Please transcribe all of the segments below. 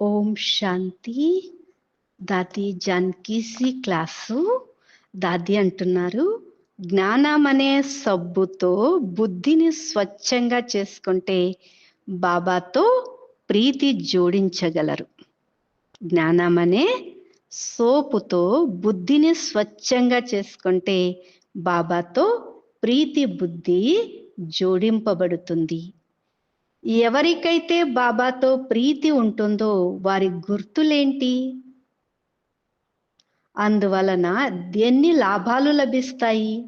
ఓం శాంతి. దాది జాన్కీసీ క్లాసు. దాది అంటున్నారు జ్ఞానం అనే సబ్బుతో బుద్ధిని స్వచ్ఛంగా చేసుకుంటే బాబాతో ప్రీతి జోడించగలరు. జ్ఞానం అనే సోపుతో బుద్ధిని స్వచ్ఛంగా చేసుకుంటే బాబాతో ప్రీతి బుద్ధి జోడింపబడుతుంది. ఎవరికైతే బాబాతో ప్రీతి ఉంటుందో వారి గుర్తులేంటి? అందువలన ఎన్ని లాభాలు లభిస్తాయి?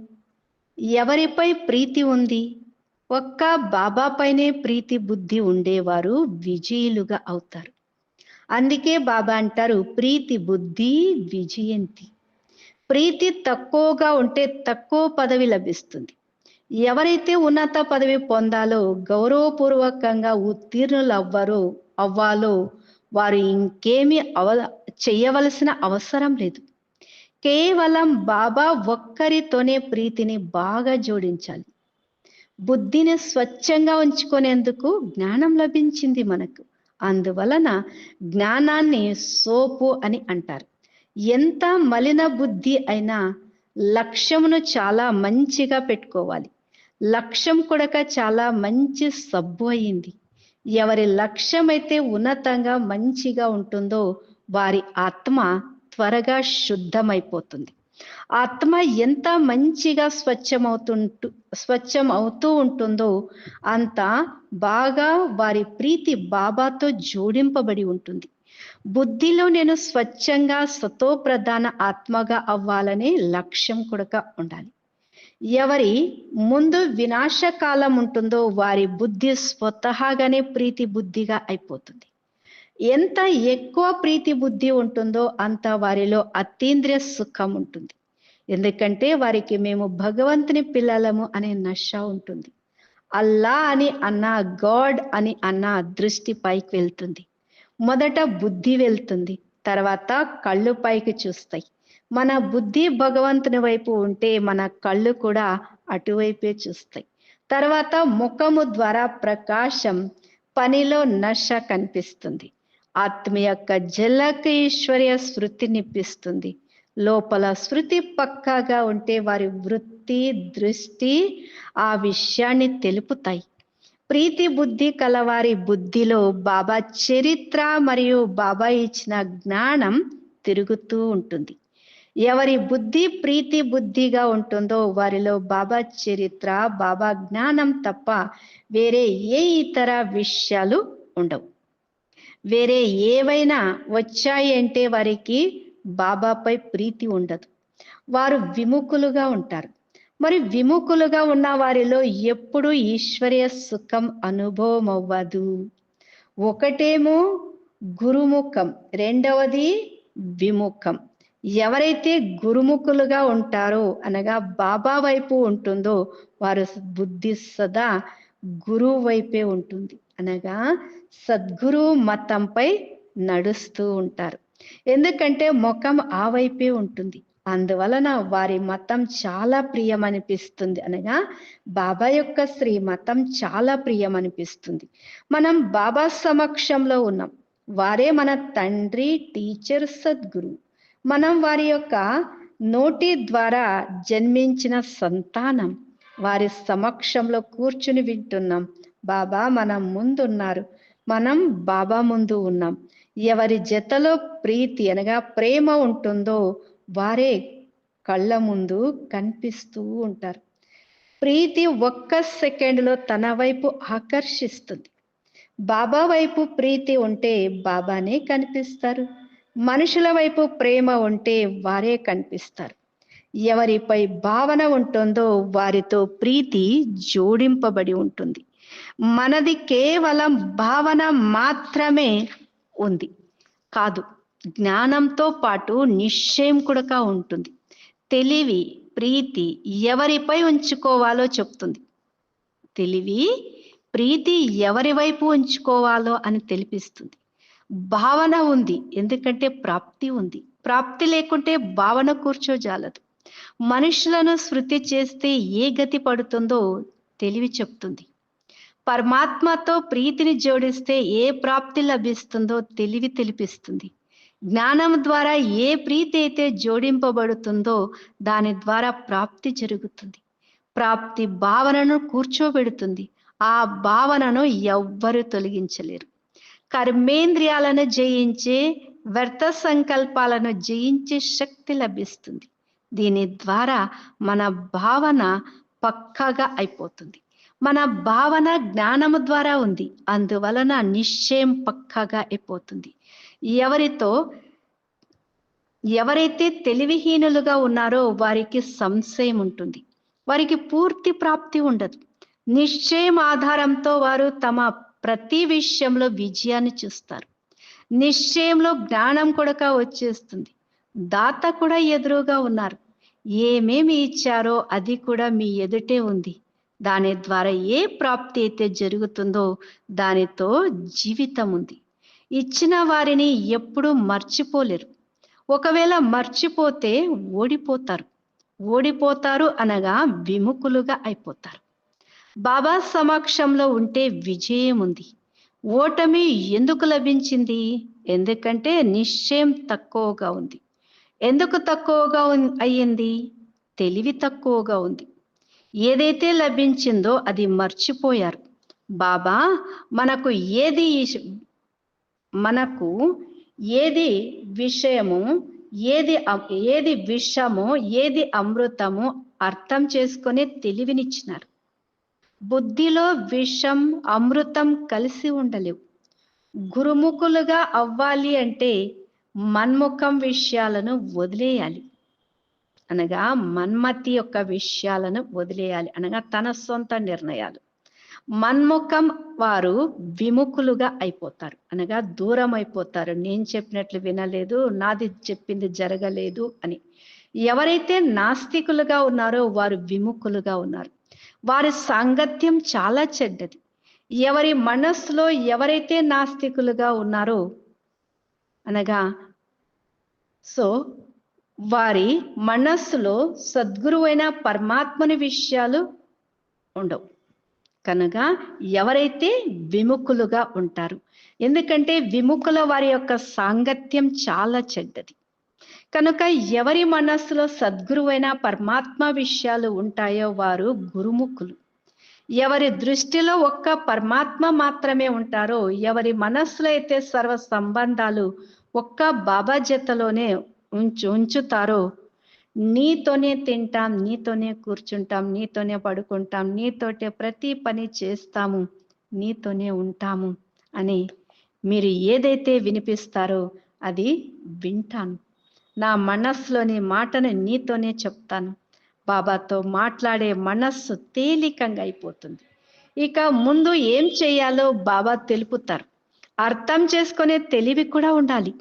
ఎవరిపై ప్రీతి ఉంది? ఒక్క బాబా పైనే ప్రీతి బుద్ధి ఉండేవారు విజయులుగా అవుతారు. అందుకే బాబా అంటారు ప్రీతి బుద్ధి విజయంతి. ప్రీతి తక్కువగా ఉంటే తక్కువ పదవి లభిస్తుంది. ఎవరైతే ఉన్నత పదవి పొందాలో గౌరవపూర్వకంగా ఉత్తీర్ణులు అవ్వరో అవ్వాలో వారు ఇంకేమి అవ చేయవలసిన అవసరం లేదు. కేవలం బాబా ఒక్కరితోనే ప్రీతిని బాగా జోడించాలి. బుద్ధిని స్వచ్ఛంగా ఉంచుకునేందుకు జ్ఞానం లభించింది మనకు. అందువలన జ్ఞానాన్ని సోపు అని అంటారు. ఎంత మలిన బుద్ధి అయినా లక్ష్యమును చాలా మంచిగా పెట్టుకోవాలి. లక్ష్యం కొడక చాలా మంచి సబ్బు అయింది ఎవరి లక్ష్యం అయితే ఉన్నతంగా మంచిగా ఉంటుందో వారి ఆత్మ త్వరగా శుద్ధమైపోతుంది. ఆత్మ ఎంత మంచిగా స్వచ్ఛమవుతుంటూ స్వచ్ఛం అవుతూ ఉంటుందో అంత బాగా వారి ప్రీతి బాబాతో జోడింపబడి ఉంటుంది. బుద్ధిలో నేను స్వచ్ఛంగా సతో ప్రధాన ఆత్మగా అవ్వాలనే లక్ష్యం కూడా ఉండాలి. ఎవరి ముందు వినాశకాలం ఉంటుందో వారి బుద్ధి స్వతహాగానే ప్రీతి బుద్ధిగా అయిపోతుంది. ఎంత ఎక్కువ ప్రీతి బుద్ధి ఉంటుందో అంత వారిలో అతీంద్రియ సుఖం ఉంటుంది. ఎందుకంటే వారికి మేము భగవంతుని పిల్లలము అనే నష ఉంటుంది. అల్లా అని అన్న గాడ్ అని అన్న దృష్టి పైకి వెళ్తుంది. మొదట బుద్ధి వెళ్తుంది తర్వాత కళ్ళు పైకి చూస్తాయి. మన బుద్ధి భగవంతుని వైపు ఉంటే మన కళ్ళు కూడా అటువైపే చూస్తాయి. తర్వాత ముఖము ద్వారా ప్రకాశం పనిలో నష కనిపిస్తుంది. ఆత్మ యొక్క జలక ఈశ్వర్య స్మృతి నిప్పిస్తుంది. లోపల స్మృతి పక్కాగా ఉంటే వారి వృత్తి దృష్టి ఆ విషయాన్ని తెలుపుతాయి. ప్రీతి బుద్ధి కలవారి బుద్ధిలో బాబా చరిత్ర మరియు బాబా ఇచ్చిన జ్ఞానం తిరుగుతూ ఉంటుంది. ఎవరి బుద్ధి ప్రీతి బుద్ధిగా ఉంటుందో వారిలో బాబా చరిత్ర బాబా జ్ఞానం తప్ప వేరే ఏ ఇతర విషయాలు ఉండవు. వేరే ఏవైనా వచ్చాయి అంటే వారికి బాబాపై ప్రీతి ఉండదు. వారు విముఖులుగా ఉంటారు. మరి విముఖులుగా ఉన్న వారిలో ఎప్పుడు ఈశ్వర్య సుఖం అనుభవం అవ్వదు ఒకటేమో గురుముఖం రెండవది విముఖం. ఎవరైతే గురుముఖులుగా ఉంటారో అనగా బాబా వైపు ఉంటుందో వారు బుద్ధి సదా గురువు వైపే ఉంటుంది. అనగా సద్గురు మతంపై నడుస్తూ ఉంటారు. ఎందుకంటే ముఖం ఆ వైపే ఉంటుంది. అందువలన వారి మతం చాలా ప్రియం అనిపిస్తుంది అనగా బాబా యొక్క శ్రీ మతం చాలా ప్రియం అనిపిస్తుంది మనం బాబా సమక్షంలో ఉన్నాం. వారే మన తండ్రి టీచర్ సద్గురు. మనం వారి యొక్క నోటి ద్వారా జన్మించిన సంతానం వారి సమక్షంలో కూర్చుని వింటున్నాం. బాబా మనం ముందున్నారు. మనం బాబా ముందు ఉన్నాం. ఎవరి జతలో ప్రీతి అనగా ప్రేమ ఉంటుందో వారే కళ్ళ ముందు కనిపిస్తూ ఉంటారు. ప్రీతి ఒక్క సెకండ్లో తన వైపు ఆకర్షిస్తుంది. బాబా వైపు ప్రీతి ఉంటే బాబానే కనిపిస్తారు. మనుషుల వైపు ప్రేమ ఉంటే వారే కనిపిస్తారు. ఎవరిపై భావన ఉంటుందో వారితో ప్రీతి జోడింపబడి ఉంటుంది. మనది కేవలం భావన మాత్రమే ఉంది. కాదు జ్ఞానంతో పాటు నిశ్చయం కూడా ఉంటుంది. తెలివి ప్రీతి ఎవరిపై ఉంచుకోవాలో చెప్తుంది. తెలివి ప్రీతి ఎవరి వైపు ఉంచుకోవాలో అని తెలిపిస్తుంది. భావన ఉంది ఎందుకంటే ప్రాప్తి ఉంది. ప్రాప్తి లేకుంటే భావన కూర్చోజాలదు. మనుషులను శృతి చేస్తే ఏ గతి పడుతుందో తెలివి చెప్తుంది. పరమాత్మతో ప్రీతిని జోడిస్తే ఏ ప్రాప్తి లభిస్తుందో తెలివి తెలిపిస్తుంది. జ్ఞానం ద్వారా ఏ ప్రీతి అయితే జోడింపబడుతుందో దాని ద్వారా ప్రాప్తి జరుగుతుంది. ప్రాప్తి భావనను కూర్చోబెడుతుంది. ఆ భావనను ఎవ్వరు తొలగించలేరు. కర్మేంద్రియాలను జయించే వ్యర్థ సంకల్పాలను జయించే శక్తి లభిస్తుంది. దీని ద్వారా మన భావన పక్కగా అయిపోతుంది. మన భావన జ్ఞానము ద్వారా ఉంది. అందువలన నిశ్చయం పక్కగా అయిపోతుంది. ఎవరితో ఎవరైతే తెలివిహీనులుగా ఉన్నారో వారికి సంశయం ఉంటుంది. వారికి పూర్తి ప్రాప్తి ఉండదు. నిశ్చయం ఆధారంతో వారు తమ ప్రతి విషయంలో విజయాన్ని చూస్తారు. నిశ్చయంలో జ్ఞానం కూడా వచ్చేస్తుంది. దాత కూడా ఎదురుగా ఉన్నారు. ఏమేమి ఇచ్చారో అది కూడా మీ ఎదుటే ఉంది. దాని ద్వారా ఏ ప్రాప్తి అయితే జరుగుతుందో దానితో జీవితం ఉంది. ఇచ్చిన వారిని ఎప్పుడూ మర్చిపోలేరు. ఒకవేళ మర్చిపోతే ఓడిపోతారు. ఓడిపోతారు అనగా విముఖులుగా అయిపోతారు. బాబా సమక్షంలో ఉంటే విజయం ఉంది ఓటమి ఎందుకు లభించింది? ఎందుకంటే నిశ్చయం తక్కువగా ఉంది. ఎందుకు తక్కువగా అయ్యింది? తెలివి తక్కువగా ఉంది. ఏదైతే లభించిందో అది మర్చిపోయారు. బాబా మనకు ఏది మనకు ఏది విషయము ఏది ఏది విషము ఏది అమృతము అర్థం చేసుకునే తెలివినిచ్చినారు. బుద్ధిలో విషం అమృతం కలిసి ఉండలేవు. గురుముఖులుగా అవ్వాలి అంటే మన్ముఖం విషయాలను వదిలేయాలి. అనగా మన్మతి యొక్క విషయాలను వదిలేయాలి. అనగా తన సొంత నిర్ణయాలు. మన్ముఖం వారు విముఖులుగా అయిపోతారు. అనగా దూరం అయిపోతారు. నేను చెప్పినట్లు వినలేదు నాది చెప్పింది జరగలేదు అని. ఎవరైతే నాస్తికులుగా ఉన్నారో వారు విముఖులుగా ఉన్నారు. వారి సాంగత్యం చాలా చెడ్డది. ఎవరి మనస్సులో ఎవరైతే నాస్తికులుగా ఉన్నారో అనగా సో వారి మనస్సులో సద్గురువైన పరమాత్మని విషయాలు ఉండవు. కనుక ఎవరైతే విముఖులుగా ఉంటారు. ఎందుకంటే విముఖుల వారి యొక్క సాంగత్యం చాలా చెడ్డది. కనుక ఎవరి మనస్సులో సద్గురువైన పరమాత్మ విషయాలు ఉంటాయో వారు గురుముఖులు. ఎవరి దృష్టిలో ఒక్క పరమాత్మ మాత్రమే ఉంటారో ఎవరి మనస్సులో అయితే సర్వ సంబంధాలు ఒక్క బాబా జతలోనే ఉంచు ఉంచుతారో నీతోనే తింటాం నీతోనే కూర్చుంటాం నీతోనే పడుకుంటాం నీతోటే ప్రతి పని చేస్తాము నీతోనే ఉంటాము అని మీరు ఏదైతే వినిపిస్తారో అది వింటాను. నా మనస్సులోని మాటను నీతోనే చెప్తాను. బాబాతో మాట్లాడే మనస్సు తేలికంగా అయిపోతుంది. ఇక ముందు ఏం చేయాలో బాబా తెలుపుతారు. అర్థం చేసుకునే తెలివి కూడా ఉండాలి.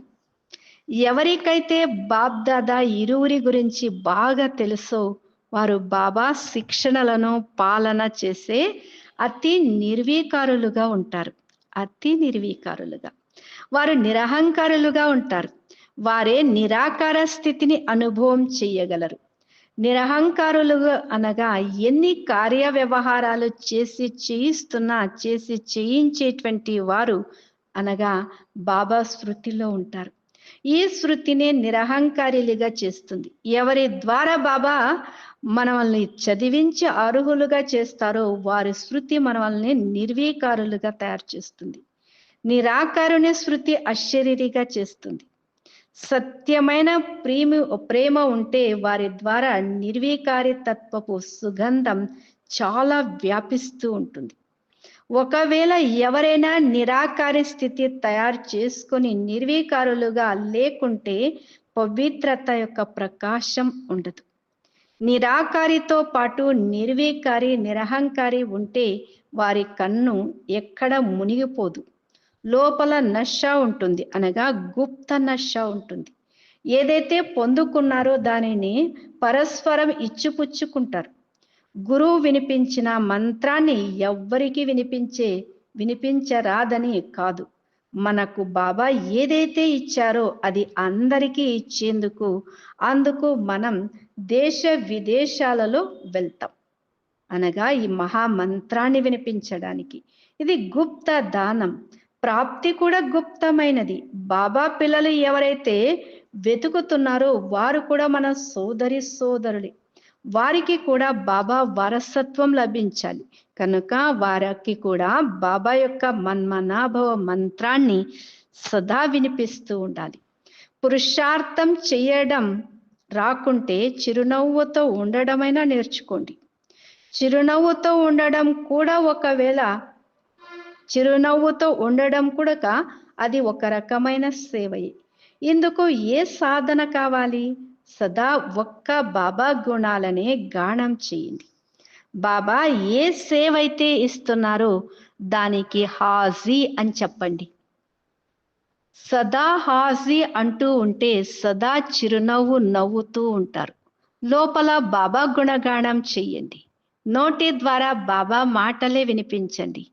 ఎవరికైతే బాబ్దాదా ఇరువురి గురించి బాగా తెలుసో వారు బాబా శిక్షణలను పాలన చేసే అతి నిర్వీకారులుగా ఉంటారు. అతి నిర్వీకారులుగా. వారు నిరహంకారులుగా ఉంటారు. వారే నిరాకార స్థితిని అనుభవం చేయగలరు నిరహంకారులుగా అనగా ఎన్ని కార్య వ్యవహారాలు చేసి చేయిస్తున్నా చేసి చేయించేటువంటి వారు అనగా బాబా స్మృతిలో ఉంటారు. ఈ స్మృతినే నిరహంకారిలుగా చేస్తుంది. ఎవరి ద్వారా బాబా మనల్ని చదివించి అర్హులుగా చేస్తారో వారి స్మృతి మనల్ని నిర్వీకారులుగా తయారు చేస్తుంది. నిరాకారుని స్మృతి అశరీరిగా చేస్తుంది. సత్యమైన ప్రేమ ప్రేమ ఉంటే వారి ద్వారా నిర్వీకారి తత్వపు సుగంధం చాలా వ్యాపిస్తూ ఉంటుంది. ఒకవేళ ఎవరైనా నిరాకారి స్థితి తయారు చేసుకొని నిర్వీకారులుగా లేకుంటే పవిత్రత యొక్క ప్రకాశం ఉండదు. నిరాకారితో పాటు నిర్వీకారి నిరహంకారి ఉంటే వారి కన్ను ఎక్కడ మునిగిపోదు. లోపల నష ఉంటుంది. అనగా గుప్త నష ఉంటుంది. ఏదైతే పొందుకున్నారో దానిని పరస్పరం ఇచ్చిపుచ్చుకుంటారు. గురువు వినిపించిన మంత్రాన్ని ఎవ్వరికి వినిపించే వినిపించరాదని కాదు. మనకు బాబా ఏదైతే ఇచ్చారో అది అందరికీ ఇచ్చేందుకు అందుకు మనం దేశ విదేశాలలో వెళ్తాం. అనగా ఈ మహామంత్రాన్ని వినిపించడానికి. ఇది గుప్త దానం. ప్రాప్తి కూడా గుప్తమైనది. బాబా పిల్లలు ఎవరైతే వెతుకుతున్నారో వారు కూడా మన సోదరి సోదరులే. వారికి కూడా బాబా వారసత్వం లభించాలి. కనుక వారికి కూడా బాబా యొక్క మన్మనాభవ మంత్రాన్ని సదా వినిపిస్తూ ఉండాలి. పురుషార్థం చేయడం రాకుంటే చిరునవ్వుతో ఉండడమైనా నేర్చుకోండి. చిరునవ్వుతో ఉండడం కూడా ఒకవేళ చిరునవ్వుతో ఉండడం కూడా అది ఒక రకమైన సేవయే. ఇందుకు ఏ సాధన కావాలి? సదా ఒక్క బాబా గుణాలనే గానం చేయండి. బాబా ఏ సేవ అయితే ఇస్తున్నారో దానికి హాజీ అని చెప్పండి. సదా హాజీ అంటూ ఉంటే సదా చిరునవ్వు నవ్వుతూ ఉంటారు. లోపల బాబా గుణగానం చెయ్యండి నోటి ద్వారా బాబా మాటలే వినిపించండి.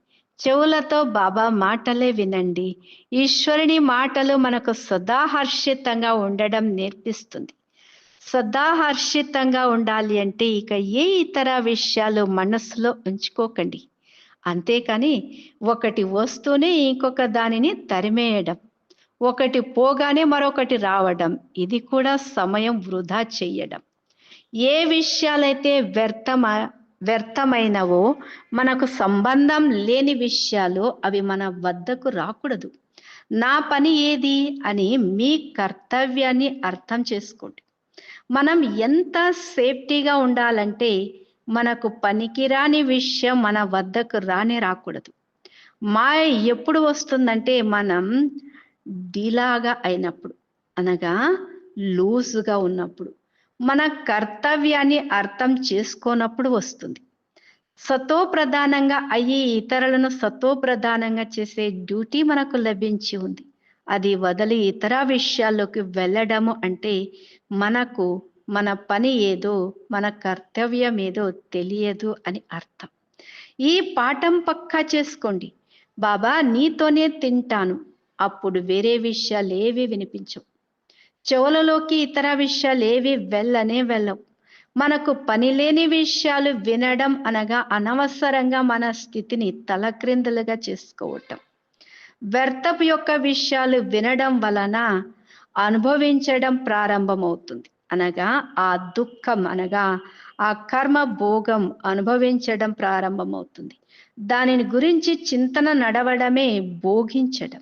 చెవులతో బాబా మాటలే వినండి. ఈశ్వరుని మాటలు మనకు సదాహర్షితంగా ఉండడం నేర్పిస్తుంది. సదాహర్షితంగా ఉండాలి అంటే ఇక ఏ ఇతర విషయాలు మనసులో ఉంచుకోకండి. అంతేకాని ఒకటి వస్తూనే ఇంకొక దానిని తరిమేయడం ఒకటి పోగానే మరొకటి రావడం ఇది కూడా సమయం వృధా చెయ్యడం ఏ విషయాలైతే వ్యర్థమ వ్యర్థమైనవో మనకు సంబంధం లేని విషయాలు అవి మన వద్దకు రాకూడదు. నా పని ఏది అని మీ కర్తవ్యాన్ని అర్థం చేసుకోండి. మనం ఎంత సేఫ్టీగా ఉండాలంటే మనకు పనికిరాని విషయం మన వద్దకు రానే రాకూడదు. మాయ ఎప్పుడు వస్తుందంటే మనం డీలాగా అయినప్పుడు అనగా లూజుగా ఉన్నప్పుడు. మన కర్తవ్యాన్ని అర్థం చేసుకోనప్పుడు వస్తుంది. సతో ప్రధానంగా అయ్యి ఇతరులను సతో ప్రధానంగా చేసే డ్యూటీ మనకు లభించి ఉంది. అది వదిలి ఇతర విషయాల్లోకి వెళ్ళడము అంటే మనకు మన పని ఏదో మన కర్తవ్యం ఏదో తెలియదు అని అర్థం. ఈ పాఠం పక్కా చేసుకోండి. బాబా నీతోనే తింటాను. అప్పుడు వేరే విషయాలు ఏవి వినిపించవు. చెవులలోకి ఇతర విషయాలు ఏవి వెళ్ళనే వెళ్ళవు. మనకు పనిలేని విషయాలు వినడం అనగా అనవసరంగా మన స్థితిని తలక్రిందులుగా చేసుకోవటం. వ్యర్థపు యొక్క విషయాలు వినడం వలన అనుభవించడం ప్రారంభమవుతుంది. అనగా ఆ దుఃఖం అనగా ఆ కర్మ భోగం అనుభవించడం ప్రారంభమవుతుంది. దానిని గురించి చింతన నడవడమే భోగించడం.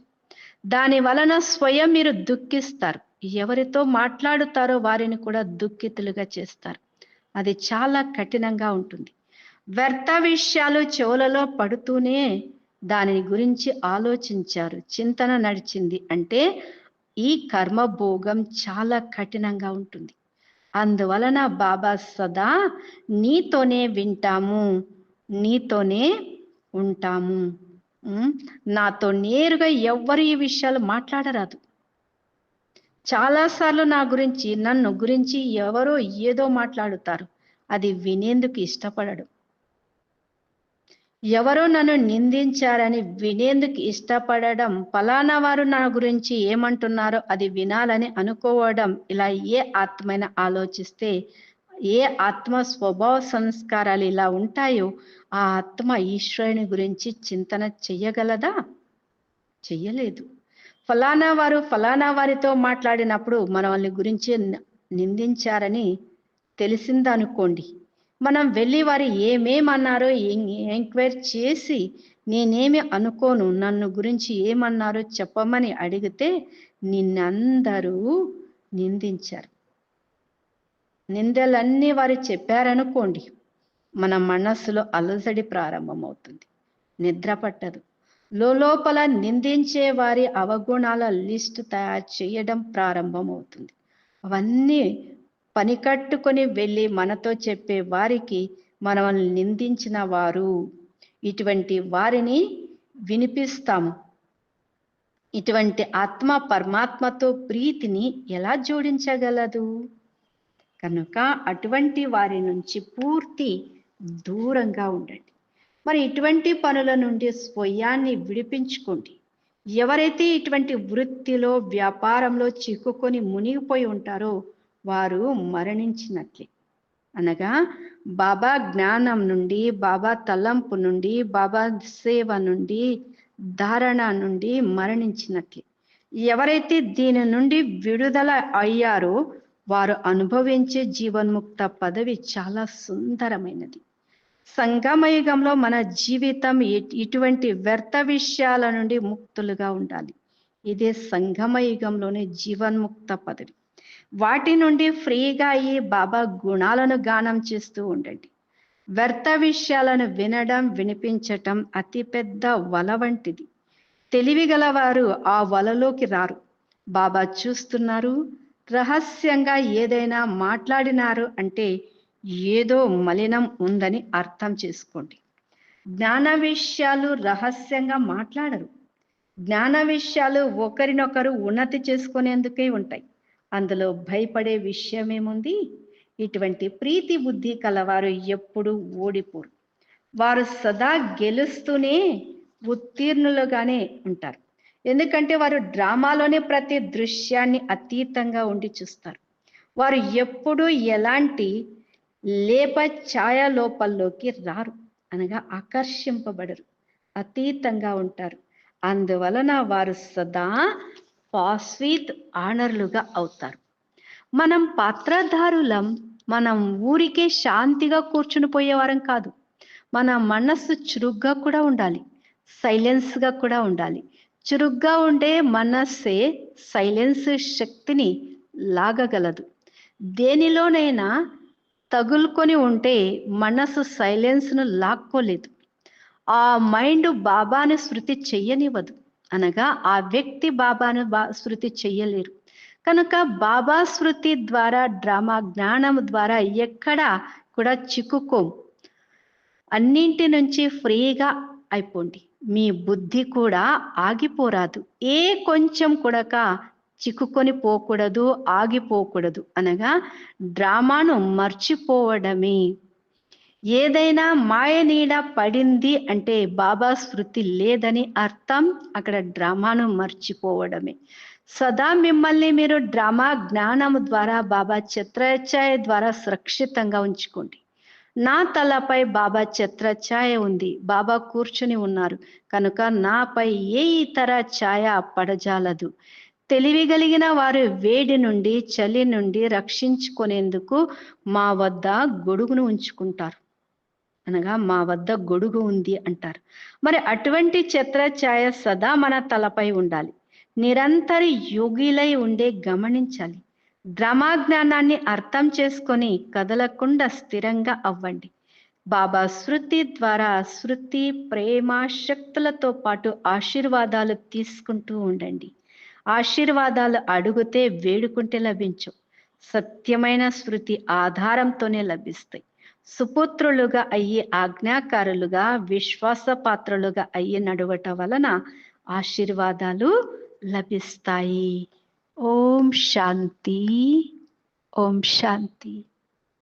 దాని వలన స్వయం మీరు దుఃఖిస్తారు. ఎవరితో మాట్లాడుతారో వారిని కూడా దుఃఖితులుగా చేస్తారు. అది చాలా కఠినంగా ఉంటుంది. వ్యర్థ విషయాలు చెవులలో పడుతూనే దానిని గురించి ఆలోచించారు. చింతన నడిచింది అంటే ఈ కర్మ భోగం చాలా కఠినంగా ఉంటుంది. అందువలన బాబా సదా నీతోనే వింటాము నీతోనే ఉంటాము. నాతో నేరుగా ఎవ్వరు ఈ విషయాలు మాట్లాడరాదు. చాలాసార్లు నా గురించి నన్ను గురించి ఎవరో ఏదో మాట్లాడుతారు. అది వినేందుకు ఇష్టపడడు. ఎవరో నన్ను నిందించారని వినేందుకు ఇష్టపడడం ఫలానా వారు నా గురించి ఏమంటున్నారో అది వినాలని అనుకోవడం ఇలా ఏ ఆత్మైన ఆలోచిస్తే ఏ ఆత్మ స్వభావ సంస్కారాలు ఇలా ఉంటాయో ఆ ఆత్మ ఈశ్వరుని గురించి చింతన చెయ్యగలదా చెయ్యలేదు ఫలానా వారు ఫలానా వారితో మాట్లాడినప్పుడు మనల్ని గురించి నిందించారని తెలిసిందనుకోండి మనం వెళ్ళి వారు ఏమేమన్నారో ఎం- చేసి నేనేమి అనుకోను నన్ను గురించి ఏమన్నారో చెప్పమని అడిగితే నిన్నందరూ నిందించారు. నిందలన్నీ వారు చెప్పారనుకోండి మన మనస్సులో అలసడి ప్రారంభమవుతుంది. నిద్ర పట్టదు. లోపల నిందించే వారి అవగుణాల లిస్ట్ తయారు చేయడం ప్రారంభమవుతుంది. అవన్నీ పని కట్టుకొని వెళ్ళి మనతో చెప్పే వారికి మనల్ని నిందించిన వారు. ఇటువంటి వారిని వినిపిస్తాము. ఇటువంటి ఆత్మ పరమాత్మతో ప్రీతిని ఎలా జోడించగలదు? కనుక అటువంటి వారి నుంచి పూర్తి దూరంగా ఉండండి. మరి ఇటువంటి పనుల నుండి స్వయాన్ని విడిపించుకోండి. ఎవరైతే ఇటువంటి వృత్తిలో వ్యాపారంలో చిక్కుకొని మునిగిపోయి ఉంటారో వారు మరణించినట్లే. అనగా బాబా జ్ఞానం నుండి బాబా తలంపు నుండి బాబా సేవ నుండి ధారణ నుండి మరణించినట్లే. ఎవరైతే దీని నుండి విడుదల అయ్యారో వారు అనుభవించే జీవన్ముక్త పదవి చాలా సుందరమైనది. సంగమయుగంలో మన జీవితం ఇటువంటి వ్యర్థ విషయాల నుండి ముక్తులుగా ఉండాలి. ఇదే సంగమయుగంలోని జీవన్ముక్త పదవి. వాటి నుండి ఫ్రీగా అయ్యి బాబా గుణాలను గానం చేస్తూ ఉండండి. వ్యర్థ విషయాలను వినడం వినిపించటం అతిపెద్ద వల వంటిది. తెలివిగలవారు ఆ వలలోకి రారు. బాబా చూస్తున్నారు రహస్యంగా ఏదైనా మాట్లాడినారు అంటే ఏదో మలినం ఉందని అర్థం చేసుకోండి. జ్ఞాన విషయాలు రహస్యంగా మాట్లాడరు. జ్ఞాన విషయాలు ఒకరినొకరు ఉన్నతి చేసుకునేందుకే ఉంటాయి. అందులో భయపడే విషయం ఏముంది ఇటువంటి ప్రీతి బుద్ధి కలవారు ఎప్పుడూ ఓడిపోరు. వారు సదా గెలుస్తూనే ఉత్తీర్ణులుగానే ఉంటారు. ఎందుకంటే వారు డ్రామాలోని ప్రతి దృశ్యాన్ని అతీతంగా ఉండి చూస్తారు. వారు ఎప్పుడూ ఎలాంటి లేప ఛాయ లోపల్లోకి రారు. అనగా ఆకర్షింపబడరు. అతీతంగా ఉంటారు. అందువలన వారు సదా పాస్వీత్ ఆనర్లుగా అవుతారు. మనం పాత్రధారులం మనం ఊరికే శాంతిగా కూర్చుని పోయేవారం కాదు. మన మనస్సు చురుగ్గా కూడా ఉండాలి. సైలెన్స్గా కూడా ఉండాలి. చురుగ్గా ఉండే మనస్సే సైలెన్స్ శక్తిని లాగగలదు. దేనిలోనైనా తగులుకొని ఉంటే మనసు సైలెన్స్ను లాక్కోలేదు. ఆ మైండ్ బాబాను శృతి చెయ్యనివ్వదు. అనగా ఆ వ్యక్తి బాబాను బా శృతి చెయ్యలేరు. కనుక బాబా శృతి ద్వారా డ్రామా జ్ఞానం ద్వారా ఎక్కడా కూడా చిక్కుకోం అన్నింటి నుంచి ఫ్రీగా అయిపోండి. మీ బుద్ధి కూడా ఆగిపోరాదు. ఏ కొంచెం కూడా చిక్కుకొని పోకూడదు ఆగిపోకూడదు అనగా డ్రామాను మర్చిపోవడమే. ఏదైనా మాయ నీడ పడింది అంటే బాబా స్మృతి లేదని అర్థం అక్కడ డ్రామాను మర్చిపోవడమే. సదా మిమ్మల్ని మీరు డ్రామా జ్ఞానము ద్వారా బాబా చిత్రఛాయ ద్వారా సురక్షితంగా ఉంచుకోండి. నా తలపై బాబా ఛత్రఛాయ ఉంది బాబా కూర్చుని ఉన్నారు కనుక నాపై ఏ ఇతర ఛాయ పడజాలదు. తెలివి కలిగిన వారు వేడి నుండి చలి నుండి రక్షించుకునేందుకు మా వద్ద గొడుగును ఉంచుకుంటారు. అనగా మా వద్ద గొడుగు ఉంది అంటారు. మరి అటువంటి ఛత్రఛాయ సదా మన తలపై ఉండాలి. నిరంతర యోగిలై ఉండే గమనించాలి. డ్రామా జ్ఞానాన్ని అర్థం చేసుకొని కదలకుండా స్థిరంగా అవ్వండి. బాబా శృతి ద్వారా శృతి ప్రేమ శక్తులతో పాటు ఆశీర్వాదాలు తీసుకుంటూ ఉండండి. ఆశీర్వాదాలు అడుగుతే వేడుకుంటే లభించు. సత్యమైన శృతి ఆధారంతోనే లభిస్తాయి. సుపుత్రులుగా అయ్యి ఆజ్ఞాకారులుగా విశ్వాసపాత్రులుగా అయ్యి నడువట వలన ఆశీర్వాదాలు లభిస్తాయి. ఓం శాంతి. ఓం శాంతి.